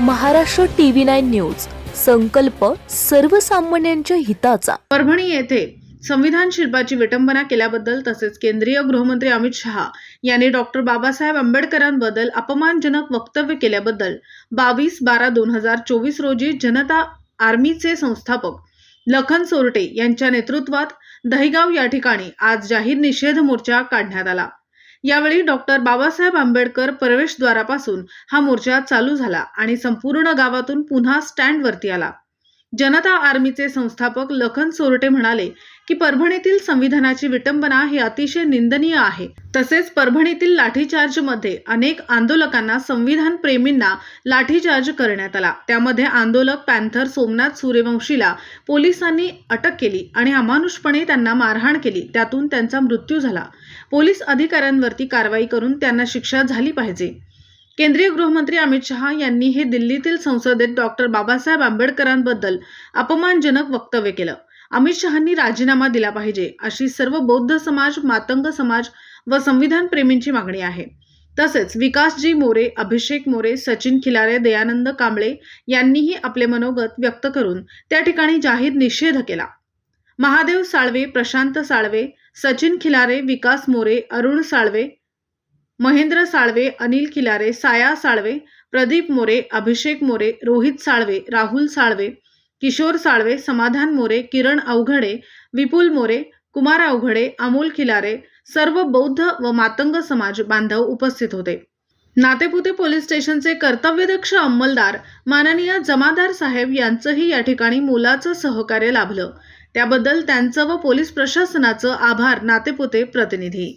Maharashtra TV nine news. संकल्प सर्वसामान्यांच्या हिताचा. परभणी येथे संविधान शिल्पाची विटंबना केल्याबद्दल तसेच केंद्रीय गृहमंत्री अमित शहा यांनी डॉक्टर बाबासाहेब आंबेडकरांबद्दल अपमानजनक वक्तव्य केल्याबद्दल बावीस बारा दोन हजार चोवीस रोजी जनता आर्मीचे संस्थापक लखन सोरटे यांच्या नेतृत्वात दहिगाव या ठिकाणी आज जाहीर निषेध मोर्चा काढण्यात आला. यावेळी डॉक्टर बाबासाहेब आंबेडकर प्रवेशद्वारापासून हा मोर्चा चालू झाला आणि संपूर्ण गावातून पुन्हा स्टँडवरती आला. जनता आर्मीचे संस्थापक लखन सोरटे म्हणाले की परभणीतील संविधानाची विटंबना ही अतिशय निंदनीय आहे. तसेच परभणीतील लाठीचार्जमध्ये अनेक आंदोलकांना संविधान प्रेमींना लाठीचार्ज करण्यात आला. त्यामध्ये आंदोलक पॅन्थर सोमनाथ सूर्यवंशीला पोलिसांनी अटक केली आणि अमानुषपणे त्यांना मारहाण केली. त्यातून त्यांचा मृत्यू झाला. पोलीस अधिकाऱ्यांवरती कारवाई करून त्यांना शिक्षा झाली पाहिजे. केंद्रीय गृहमंत्री अमित शहा यांनी हे दिल्लीतील संसदेत डॉक्टर बाबासाहेब आंबेडकरांबद्दल अपमानजनक वक्तव्य केलं. अमित शहांनी राजीनामा दिला पाहिजे अशी सर्व बौद्ध समाज मातंग समाज व संविधान प्रेमींची मागणी आहे. तसेच विकासजी मोरे अभिषेक मोरे सचिन खिलारे दयानंद कांबळे यांनीही आपले मनोगत व्यक्त करून त्या ठिकाणी जाहीर निषेध केला. महादेव साळवे प्रशांत साळवे सचिन खिलारे विकास मोरे अरुण साळवे महेंद्र साळवे अनिल खिलारे साया साळवे प्रदीप मोरे अभिषेक मोरे रोहित साळवे राहुल साळवे किशोर साळवे समाधान मोरे किरण अवघडे विपुल मोरे कुमार अवघडे अमोल खिलारे सर्व बौद्ध व मातंग समाज बांधव उपस्थित होते. नातेपुते पोलीस स्टेशनचे कर्तव्यदक्ष अंमलदार माननीय जमादार साहेब यांचंही या ठिकाणी मोलाचं सहकार्य लाभलं. त्याबद्दल त्यांचं व पोलीस प्रशासनाचं आभार नातेपुते प्रतिनिधी.